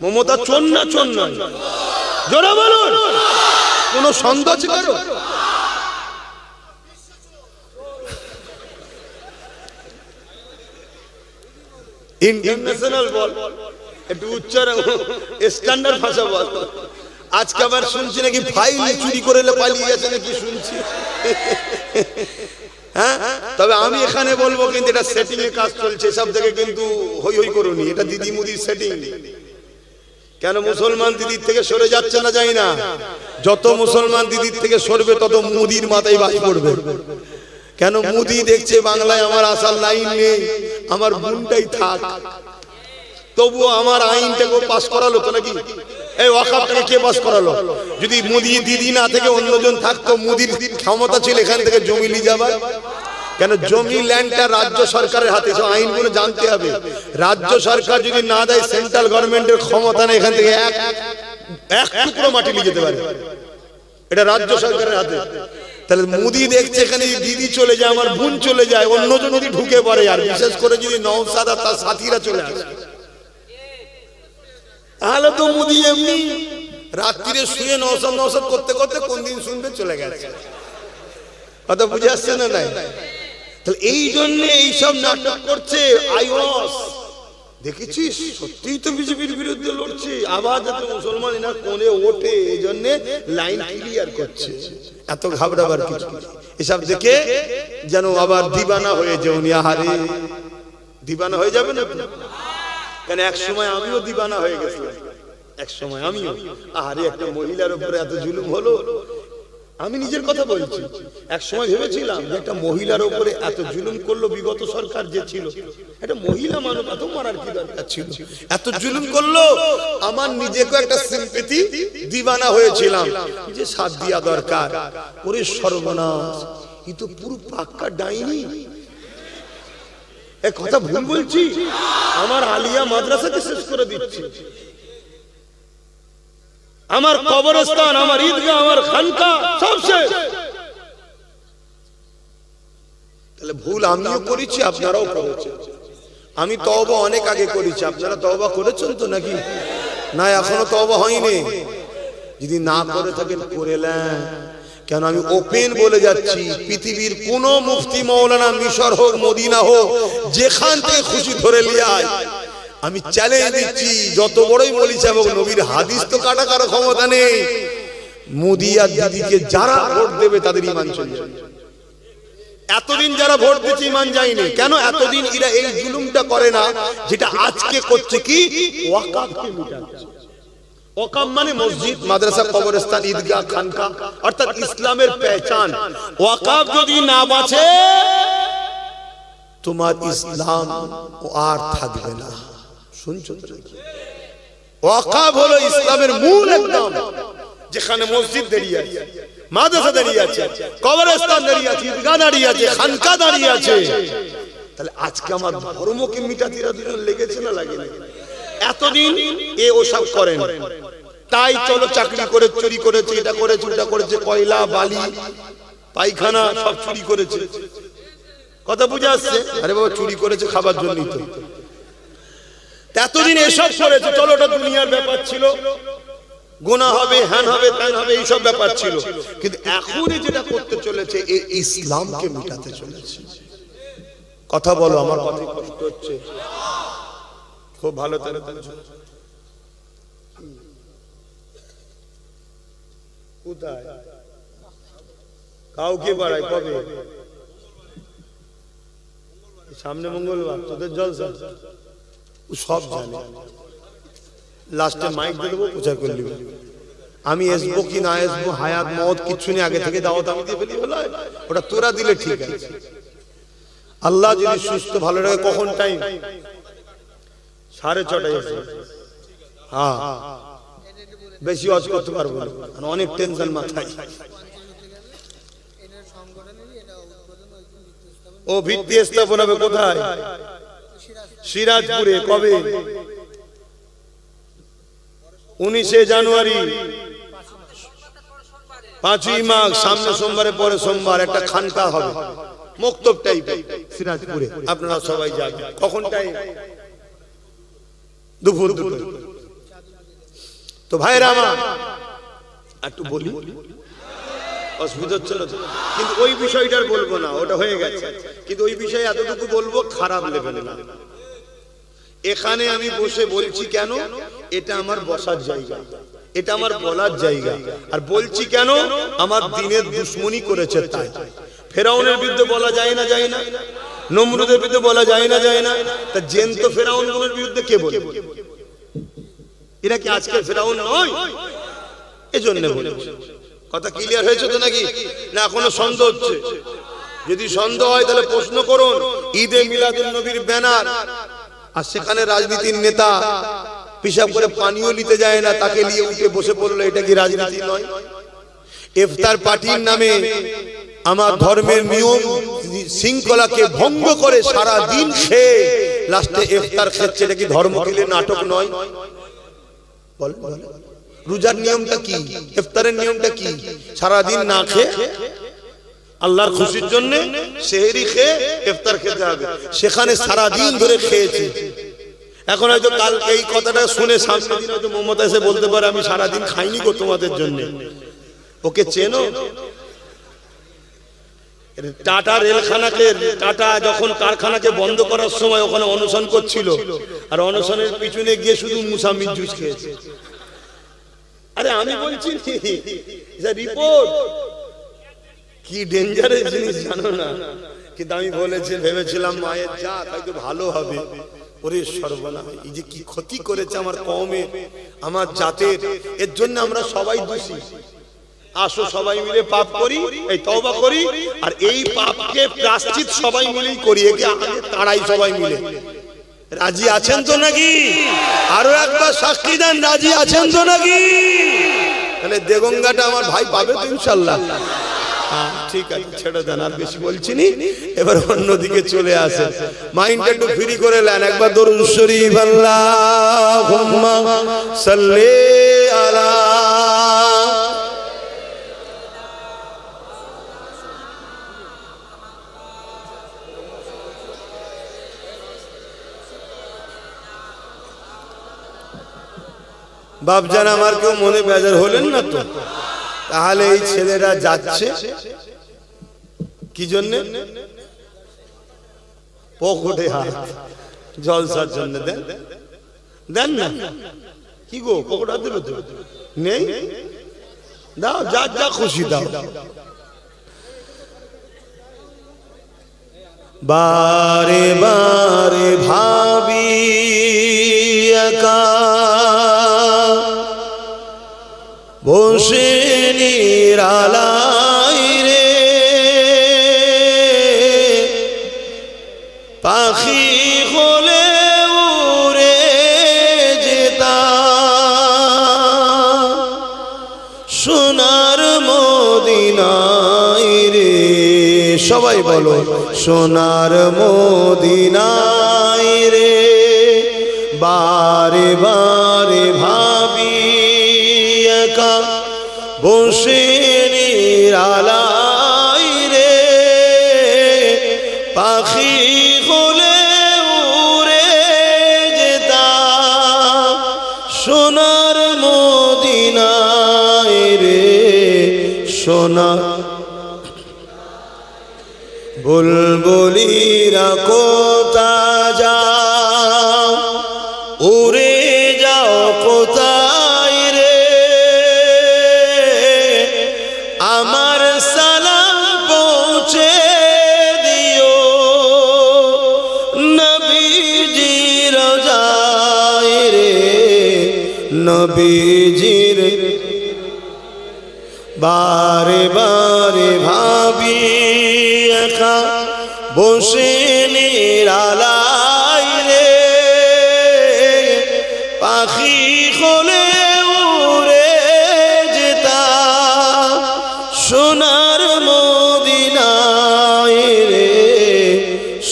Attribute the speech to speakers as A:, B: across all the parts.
A: মমতা চোর না চোর বলুন। কোন সন্দেহ কারও? ইন্টারন্যাশনাল বল। একটু উচ্চারণ, স্ট্যান্ডার্ড ভাষা বল। আজকে আবার শুনছি নাকি ফাইল চুরি করে পালিয়ে গেছে নাকি শুনছি। হ্যাঁ? তবে আমি এখানে বলব কিন্তু এটা সেটিং এর কাজ চলছে সব থেকে কিন্তু হই হই করুনি এটা দিদি মুদির সেটিং কেন মুসলমান দিদির থেকে সরে যাচ্ছে না যাই না। যত মুসলমান দিদির থেকে সরবে, তত মুদির মাথায় বাস পড়বে। কেন মুদি দেখছে বাংলায় আমার আসার লাইন নেই, আমার বোনটাই থাক। তবুও আমার আইনটাকে পাস করালো তো নাকি? এই ওয়াকাপটাকে কে পাস করালো? যদি মুদি দিদি না থেকে অন্যজন থাকতো, মুদির ক্ষমতা ছিল এখান থেকে জমি নিয়ে যাবার। কেন জমি ল্যান্ডটা রাজ্য সরকারের হাতে সব আইনগুলো জানতে হবে। রাজ্য সরকার যদি না দেয়, সেন্ট্রাল গভর্নমেন্টের ক্ষমতা নেই, এখান থেকে এক এক টুকরো মাটি নিয়ে যেতে পারে। এটা রাজ্য সরকারের হাতে। তাহলে মুদি দেখছে এখানে দিদি চলে যায়, আমার বোন চলে যায়, অন্যজন যদি ঢুকে পড়ে, আর বিশেষ করে যদি নৌসাদ আর তার সাথীরা চলে আসে। তাহলে তো মুদি এমনি রাত্রিরে শুয়ে নৌসাদ নৌসাদ করতে করতে কোন দিন শুনবে, চলে গেছে। কথা বুঝে আসছে না নাই? তাহলে এই জন্য এইসব নাটক করছে আইওস দেখেছিস? সত্যিই তো বিজেপির বিরুদ্ধে লড়ছে। আবার যাতে মুসলমান কোণে ওঠে এই জন্য লাইন ক্লিয়ার করছে। এত ঘাবড়াবার কিছু। এসব দেখে যেন আবার দিবানা হয়ে যে উনি আহারে। দিবানা হয়ে যাবে না কেন এক সময় আমিও দিবানা হয়ে গেছিলাম। এক সময় আমিও। আহারে, একটা মহিলার উপরে এত জুলুম হলো। আমি নিজের কথা বলছি। এক সময় ভেবেছিলাম যে একটা মহিলার উপরে এত জুলুম করল বিগত সরকার যে ছিল, একটা মহিলা মানুষ, এত মারার কি দরকার ছিল? এত জুলুম করল, আমার নিজেকে একটা সিম্পেথি দিবানা হয়েছিলাম যে সাথ দিয়া দরকার। ওরে সর্বনাশ ই তো পুরো পাক্কা ডাইনি। এ কথা ভুল বলছি, আমার আলিয়া মাদ্রাসাকে শেষ করে দিচ্ছে। আমার কবরস্থান, আমার ঈদগাহ, আমার খানকা, সব তাহলে ভুল আমিও করেছি, আপনারাও করেছেন। আমি তওবা অনেক আগে করেছি, আপনারা তওবা করেছেন তো নাকি? না, এখনও তওবা হয়নি। যদি না করে থাকেন, করে নেন। কেন, আমি ওপেন বলে যাচ্ছি, পৃথিবীর কোন মুফতি মৌলানা মিশর হোক, মদিনা হোক, যেখান থেকে খুশি ধরে লিয়ে আয়। আমি চ্যালেঞ্জ দিচ্ছি, যত বড়ই বলিস এবং নবীর হাদিস তো কাটা কারও ক্ষমতা নেই। মোদি আর দিদিকে যারা ভোট দেবে তাদের ইমান চলে। এতদিন যারা ভোট দিচ্ছে ইমান যায়নি, কেন এতদিন এরা এই জুলুমটা করে না, যেটা আজকে করছে কি? ওয়াকাফকে মিটাচ্ছে। ওয়াকাফ মানে মসজিদ, মাদ্রাসা, কবরস্থান, ঈদগাহ খানকা অর্থাৎ ইসলামের পেহচান। যদি না বাঁচে, তোমার ইসলাম আর থাকবে না। শুনছো তো নাকি? ওয়াকাফ হলো ইসলামের মূল একদম যেখানে মসজিদ দাঁড়িয়ে আছে, মাদ্রাসা দাঁড়িয়ে আছে, কবরস্থান দাঁড়িয়ে আছে, ঈদগাহ দাঁড়িয়ে আছে খানকা দাঁড়িয়ে আছে। তাহলে আজকে আমার ধর্মকে মিটাতে দুজন লেগেছে না লাগে এতদিন এ ওসব করেন। তাই চলো চাকরি করে, চুরি করেছে, এটা করেছে, ওটা করেছে, কয়লা, বালি, পায়খানা, সব চুরি করেছে। কথা বুঝে আসছে? আরে বাবা, চুরি করেছে খাবার জন্যই তা। এতদিন এসব করেছে চলো ওটা দুনিয়ার ব্যাপার ছিল। গোনা হবে হ্যান হবে ত্যান হবে এইসব ব্যাপার ছিল। কিন্তু এখন যেটা করতে চলেছে এই ইসলামকে মিটাতে চলেছে। কথা বলো আমার কথা কষ্ট হচ্ছে। খুব ভালো তাহলে কোথায়? কাউকে বাড়ায় কবে? সামনে মঙ্গলবার তোদের জলসা। সব জানে। লাস্টে মাইক দেবো, প্রচার করে নিবে। আমি আসব কি না আসব হায়াত মত কিচ্ছু নেই, আগে থেকে দাওয়াত আমি দিয়ে ফেলি ওটা তোরা দিলে ঠিক আছে। আল্লাহ যদি সুস্থ, ভালো রাখে, কখন টাইম সাড়ে ছটায় এসে। হ্যাঁ। বেশি অজ করতে পারব না অনেক টেনশন মাথায়। ও ভিত্তি স্থাপন হবে কোথায়? সিরাজপুরে কবে? উনিশে জানুয়ারি। পাঁচই মাঘ সামনে সোমবারে পরে সোমবার একটা খানকা হবে। মুক্তব টাইপ সিরাজপুরে। আপনারা সবাই যাবেন। কখন টাইম দুপুর দুপুর তো ভাইরা আমার একটু বলি। অসুবিধা হচ্ছে না কিন্তু ওই বিষয়টার বলব না ওটা হয়ে গেছে। কিন্তু ওই বিষয়ে এতটুকু বলব খারাপ লেভেলে না। এখানে আমি বসে বলছি কেন? এটা আমার বসার জায়গা। এটা আমার বলার জায়গা। আর বলছি কেন? আমার দিনের দুশ্মনী করেছে তাই। ফেরাউনের বিরুদ্ধে বলা যায় না যায় না। নমরুদের বিরুদ্ধে বলা যায় না যায় না। তা জেন্ত ফেরাউনগুলোর বিরুদ্ধে কে বলে এরা কি আজকে ফেরাউন নয়? এজন্য বলছি কথা ক্লিয়ার হয়েছে তো নাকি? না, এখনও সন্দেহ হচ্ছে। যদি সন্দেহ হয় তাহলে প্রশ্ন করুন। ঈদে মিলাদুল নবীর ব্যানার। আর সেখানে রাজনীতির নেতা পিসাব করে পানিও নিতে যায় না, তাকে নিয়ে উঠে বসে পড়ল, এটা কি রাজনীতি নয়? ইফতার পার্টির নামে আমার ধর্মের নিয়ম শৃঙ্খলাকে ভঙ্গ করে সারা দিন সে লাস্টে ইফতার খাচ্ছে, এটা কি ধর্ম নাটক নয়? বল। রোজার নিয়মটা কি? ইফতারের নিয়মটা কি? সারা দিন না খেয়ে আল্লাহর খুশির জন্য সেহেরি খেয়ে ইফতার খেতে হবে। সেখানে সারা দিন ধরে খেয়েছে। এখন হয়তো কাল এই কথাটা শুনে সামনে দিন হয়তো মমতা এসে বলতে পারে, আমি সারা দিন খাইনি গো তোমাদের জন্য। ওকে চেনো? টাটা রেলখানাকে, টাটা যখন কারখানাকে বন্ধ করার সময় ওখানে অনশন করছিল, আর অনশনের পিছনে গিয়ে শুধু মুসাম্মির জুস খেয়েছে। আরে আমি বলছি রিপোর্ট। কি ডেঞ্জারের জিনিস জানো না? কিন্তু আমি বলেছি, ভেবেছিলাম, মায়ের যা হয়তো ভালো হবে। ওরে সর্বনা এই যে কি ক্ষতি করেছে আমার কমে আমার জাতের, এর জন্য আমরা সবাই দোষী। আসো সবাই মিলে পাপ করি, এই তওবা করি, আর এই পাপকে প্রাশ্চিত সবাই মিলেই করি, একে আগে তাড়াই সবাই মিলে। রাজি আছেন তো নাকি? আরও একবার শাস্তি দেন, রাজি আছেন তো নাকি? তাহলে দেগঙ্গাটা আমার ভাই পাবে তো ইনশাল্লাহ। ঠিক আছে, ছেড়ে দেন, আর বেশি বলছি নি। এবার অন্যদিকে চলে আসে। মাইন্ডটা একটু ফ্রি করে নেন, একবার শরীফ আলা বাপজান আমার কেউ মনে বেজার হলেন না তো? তাহলে এই ছেলেরা যাচ্ছে। কি জন্য? হাত। জলসার জন্য দেন। দেন না। কি গো হাত দেবে নেই? দাও, যা যা খুশি দাও। বারে বারে ভাবি একা। বসে নিরালাই রে। পাখি হলে উড়ে যেতা। সোনার মদিনায় রে। সবাই বলো, সোনার মদিনায় রে। বারে বারে বসে নিরালাই রে। পাখি হলে উড়ে যেতা সোনার মদিনায় রে। সোনা বুলবুলিরা কোথা নবীজির বারে বারে ভাবি, একা বসে নিরালাই রে। পাখি হলে উড়ে যেতা, সোনার মদিনায় রে,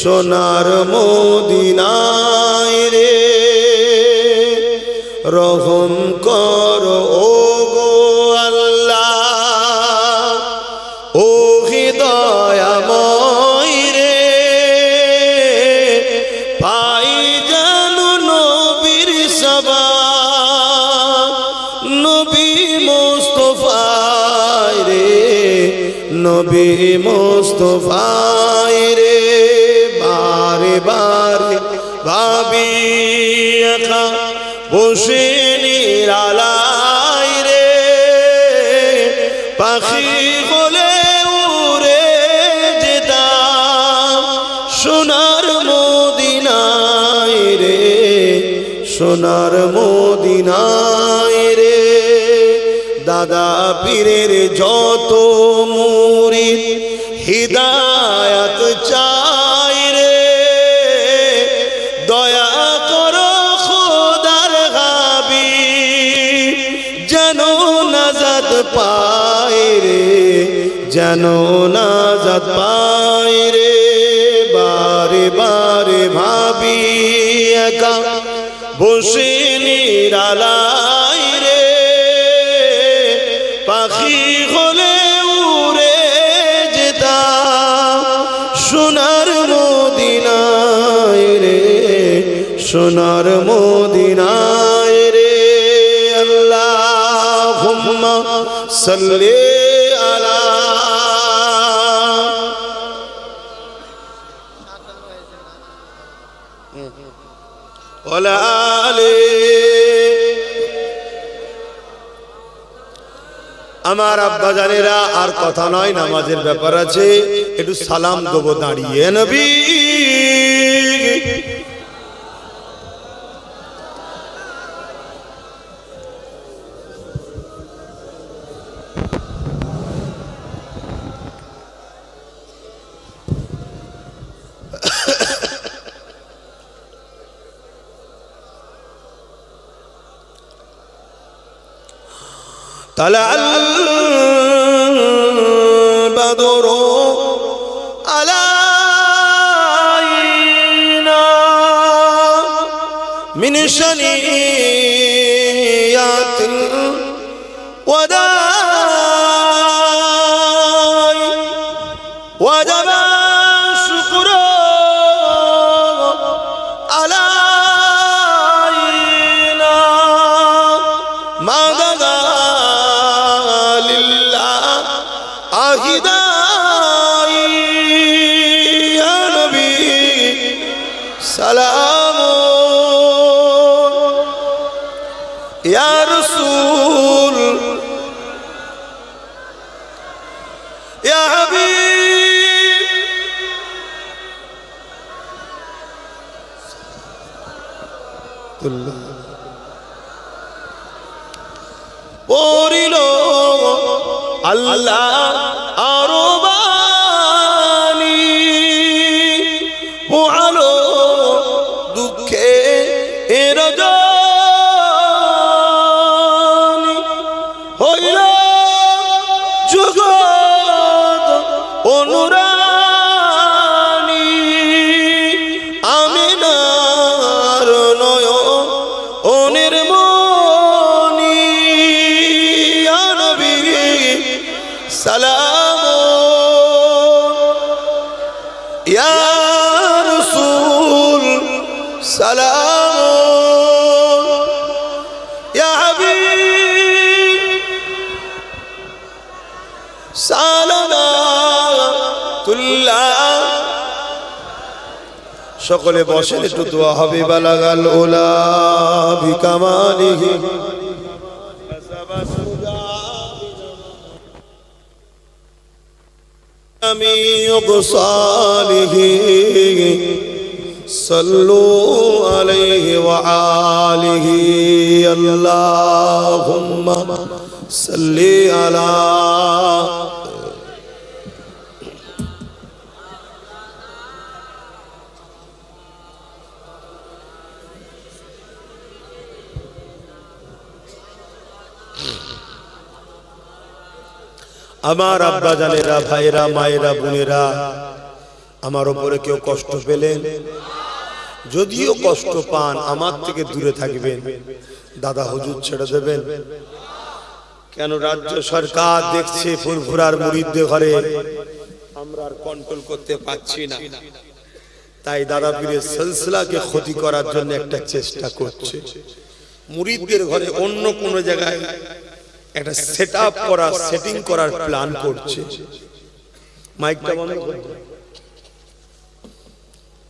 A: সোনার মদিনায় বারে ভাবি একা বসে নিরালায় রে। পাখি বলে উড়ে যেতাম সোনার মদিনায় রে, সোনার মদিনায় রে। দাদা পীরের যত মুরিদ হিদায়াত রে, যেন নাজাদ পায় রে। বারে বারে ভাবি একা, বসে নিরালাই রে। পাখি হলে উড়ে যেতা সোনার মদিনায় রে, সোনার মদিনায় আলে আমার আব্বা জানেরা আর কথা নয়, নামাজের ব্যাপার আছে। একটু সালাম দেবো দাঁড়িয়ে, নবী। البدر علينا من شنيات ইয়ার সুল পড়িল আল্লাহ আরও নুর সকলে বসেন একটু দোয়া হবে বালাগাল ওলা বিকামালিহি جميع صالحه صلوا عليه وآله اللهم صل على আমার আব্বা জানেরা ভাইরা মায়েরা, বোনেরা, আমার ওপরে কেউ কষ্ট পেলেন? যদিও কষ্ট পান, আমার থেকে দূরে থাকবেন। দাদা, হুজুর ছেড়ে দেবেন? কেন রাজ্য সরকার দেখছে ফুরফুরার মুরিদদের ঘরে? আমরা আর কন্ট্রোল করতে পারছি না। তাই দাদা পীরের সিলসিলাকে ক্ষতি করার জন্য একটা চেষ্টা করছে। মুরিদদের ঘরে অন্য কোনো জায়গায় একটা সেট আপ করার সেটিং করার প্ল্যান করছে। মাইকটা বন্ধ করে।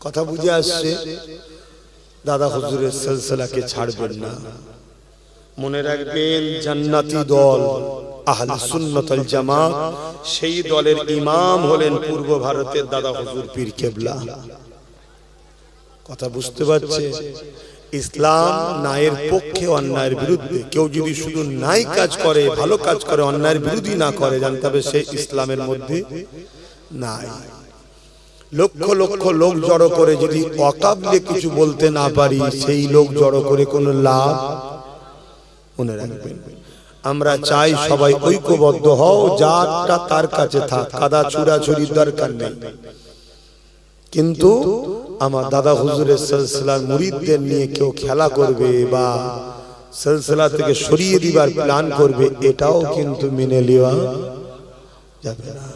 A: কথা বুঝে আসছে, দাদা হুজুরের সিলসিলাকে ছাড়বেন না। মনে রাখবেন, জান্নাতি দল, আহলে সুন্নতুল জামাত, সেই দলের ইমাম হলেন পূর্ব ভারতের দাদা হুজুর পীর কেবলা। কথা বুঝতে পারছে? ইসলাম ন্যায়ের পক্ষে অন্যায়ের বিরুদ্ধে। কেউ যদি শুধু নাই কাজ করে, ভালো কাজ করে, অন্যায়ের বিরোধী না করে, জানতে হবে সে ইসলামের মধ্যে নাই। লক্ষ লক্ষ লোক জড়ো করে যদি অকাবলে কিছু বলতে না পারি, সেই লোক জড়ো করে কোনো লাভ মনে রাখবেন। আমরা চাই সবাই ঐক্যবদ্ধ হও, যারটা তার কাছে থাক, কাদা চূড়া ছুরির দরকার নেই। কিন্তু আমার দাদা হুজুরের সিলসিলার মুরিদদের নিয়ে কেউ খেলা করবে বা সিলসিলা থেকে সরিয়ে দিবার প্ল্যান করবে, এটাও কিন্তু মেনে নেওয়া যাবে না।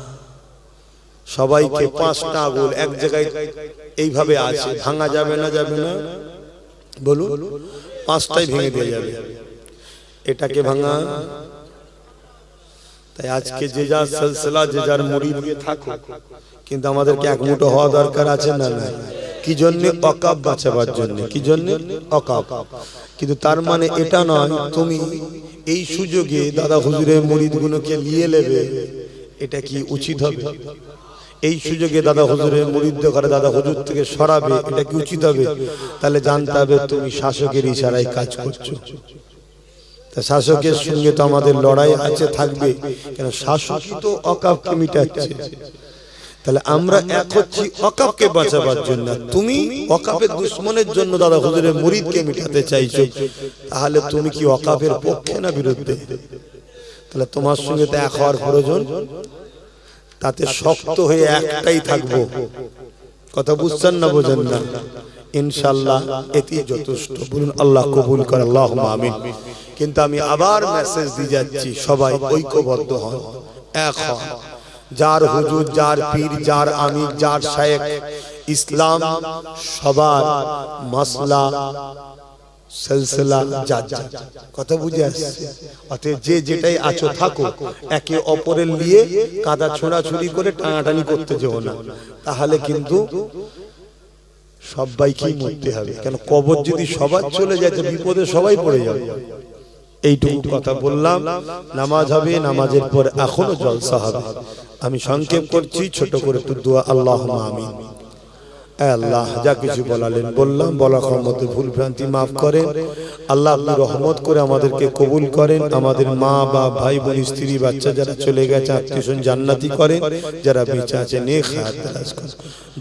A: সবাইকে পাঁচটা আগুল এক জায়গায় এইভাবে আছে, ভাঙা যাবে না যাবে না। বলুন, পাঁচটাই ভেঙে দিয়ে যাবে। এটাকে ভাঙা। তাই আজকে যে যার সিলসিলা, যে যার মুড়ি দিয়ে থাকো কিন্তু আমাদেরকে এক মুঠো হওয়া দরকার আছে না না কি জন্য অকাপ বাঁচাবার জন্য? কি জন্য? অকাপ। কিন্তু তার মানে এটা নয়, তুমি এই সুযোগে দাদা হুজুরের মুড়িদগুলোকে নিয়ে নেবে, এটা কি উচিত হবে? এই সুযোগে দাদা হুজুরের মুরিদ্দ করে দাদা হুজুর থেকে সরাবে, এটা কি উচিত হবে? তাহলে জানতে হবে তুমি শাসকের ইশারায় কাজ করছ। তা শাসকের সঙ্গে তো আমাদের লড়াই আছে, থাকবে। কেন শাসকই তো অকাপকে মিটাচ্ছে। তাহলে আমরা এক হচ্ছি অকাপকে বাঁচাবার জন্য। তুমি অকাপের দুশ্মনের জন্য দাদা হুজুরের মুরিদকে মিটাতে চাইছো। তাহলে তুমি কি অকাপের পক্ষে না বিরুদ্ধে? তাহলে তোমার সঙ্গে তো এক হওয়ার প্রয়োজন। তাতে শক্ত হয়ে একটাই থাকব। কথা বুঝছেন না বোঝেন না? ইনশাল্লাহ এটি যথেষ্ট। বলুন আল্লাহ কবুল করে। আল্লাহ আমিন। কিন্তু আমি আবার মেসেজ দিয়ে যাচ্ছি। সবাই ঐক্যবদ্ধ হন। এক হন। যার হুজুর, যার পীর, যার আমি যার শায়েখ। ইসলাম সবার মাসলা যা যা কথা বুঝে আসছে? অতএব যে যেটাই আছো থাকো, একে অপরের নিয়ে কাদা ছোড়াছুড়ি করে টানাটানি করতে যেও না। তাহলে কিন্তু সবাইকেই মরতে হবে। কেন? কবর যদি সবার চলে যায়, তো বিপদে সবাই পড়ে যাবে। এইটুকু কথা বললাম। নামাজ হবে, নামাজের পর এখনও জলসা হবে। আমি সংক্ষেপ করছি, ছোট করে একটু দোয়া আল্লাহ আমিন। আল্লাহ, যা কিছু বলালেন বললাম বলা ক্ষমতে ভুল ভ্রান্তি মাফ করেন। আল্লাহ আপনি রহমত করে আমাদেরকে কবুল করেন। আমাদের মা, বা ভাই, বোন, স্ত্রী, বাচ্চা যারা চলে গেছে, আত্মীয় জান্নাতি করেন। যারা বেঁচে আছে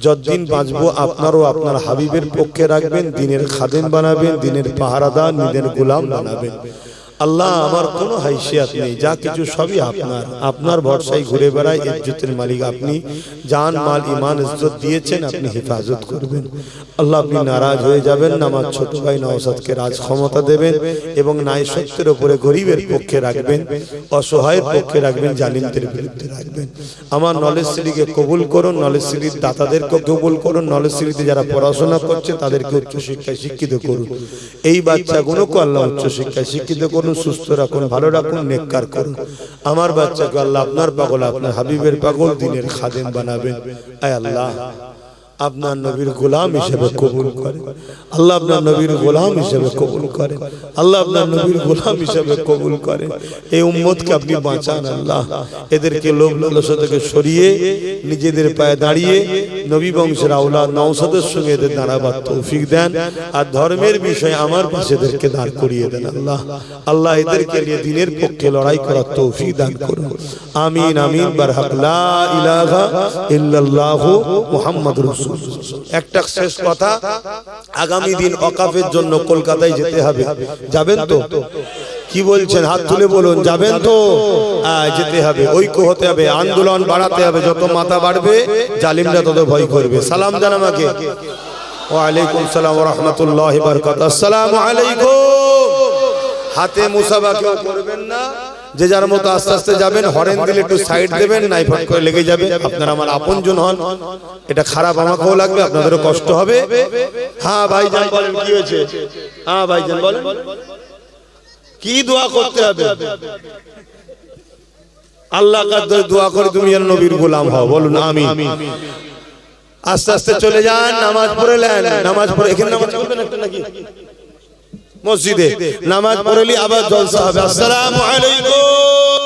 A: যতদিন বাঁচবো, আপনারও আপনার হাবিবের পক্ষে রাখবেন, দিনের খাদেন বানাবেন, দিনের পাহারাদার দিনের গোলাম বানাবেন। আল্লাহ আমার কোনো হাইসিয়াত নেই যা কিছু সবই আপনার। আপনার। ভরসায় ঘুরে বেড়ায় ইজ্জতের মালিক আপনি জান মাল ইমান ইজ্জত দিয়েছেন আপনি হেফাজত করবেন। আল্লাহ আপনি নারাজ হয়ে যাবেন না আমার ছোট ভাই নওসাদকে রাজ ক্ষমতা দেবেন এবং ন্যায় সত্যের উপরে গরিবের পক্ষে রাখবেন অসহায়ের পক্ষে রাখবেন জালিমদের বিরুদ্ধে রাখবেন। আমার নলেজ সিটিকে কবুল করুন নলেজ সিটির দাতাদেরকে কবুল করুন নলেজ সিটিতে যারা পড়াশোনা করছে তাদেরকে উচ্চশিক্ষায় শিক্ষিত করুন এই বাচ্চাগুলোকে আল্লাহ উচ্চশিক্ষায় শিক্ষিত করুন সুস্থ রাখুন, ভালো রাখুন, নেককার করুন। আমার বাচ্চাকে আল্লাহ আপনার পাগল, আপনার হাবিবের পাগল দিনের খাদেম বানাবেন। আয় আল্লাহ, আপনার নবীর গোলাম হিসেবে কবুল করে আল্লাহ আপনার নবীর গোলাম হিসেবে কবুল করে আল্লাহ আপনার নবীর গোলাম হিসেবে কবুল করে এই উম্মতকে আপনি বাঁচান আল্লাহ। এদেরকে লোভ লালসা থেকে সরিয়ে নিজেদের পায়ে দাঁড়িয়ে নবী বংশের আওলা নওসাদের সঙ্গে এদের দাঁড়াবার তৌফিক দেন আর ধর্মের বিষয়ে আমার পাশে এদেরকে দাঁড় করিয়ে দেন আল্লাহ। আল্লাহ এদেরকে নিয়ে দিনের পক্ষে লড়াই করার তৌফিক দান করুন। আমিন আমিন, বারহাক। লা ইলাহা ইল্লাল্লাহু একটা শেষ কথা, আগামী দিন অকাফের জন্য কলকাতায় যেতে হবে। যাবেন তো? কি বলছেন? হাত তুলে বলুন, যাবেন তো? যেতে হবে, ঐক্য হতে হবে, আন্দোলন বাড়াতে হবে, যত মাথা বাড়বে, জালিমরা তত ভয় করবে। সালাম জান আমাকে। ওয়ালাইকুম সালাম রহমতুল্লাহ আসসালামু আলাইকুম। হাতে মুসাফা কেউ করবেন না। যে যার মতো আস্তে আস্তে যাবেন, হরেন দিলে একটু সাইড দেবেন, নাই ফট করে লেগে যাবে। আপনারা আমার আপনজন হন। এটা খারাপ আমাকেও লাগবে, আপনাদেরও কষ্ট হবে। হ্যাঁ ভাইজান বলেন, কি হয়েছে? হ্যাঁ ভাইজান বলেন। কি দোয়া করতে হবে? আল্লাহ দোয়া করে তুমি নবীর গোলাম হও, বলুন আমি আস্তে আস্তে চলে যান, নামাজ পড়ে নেন, নামাজ পড়ে এখানে নামাজ পড়বেন একটা নাকি? মসজিদে। নামাজ পড়লি আবার জলসা হবে। আসসালামু আলাইকুম।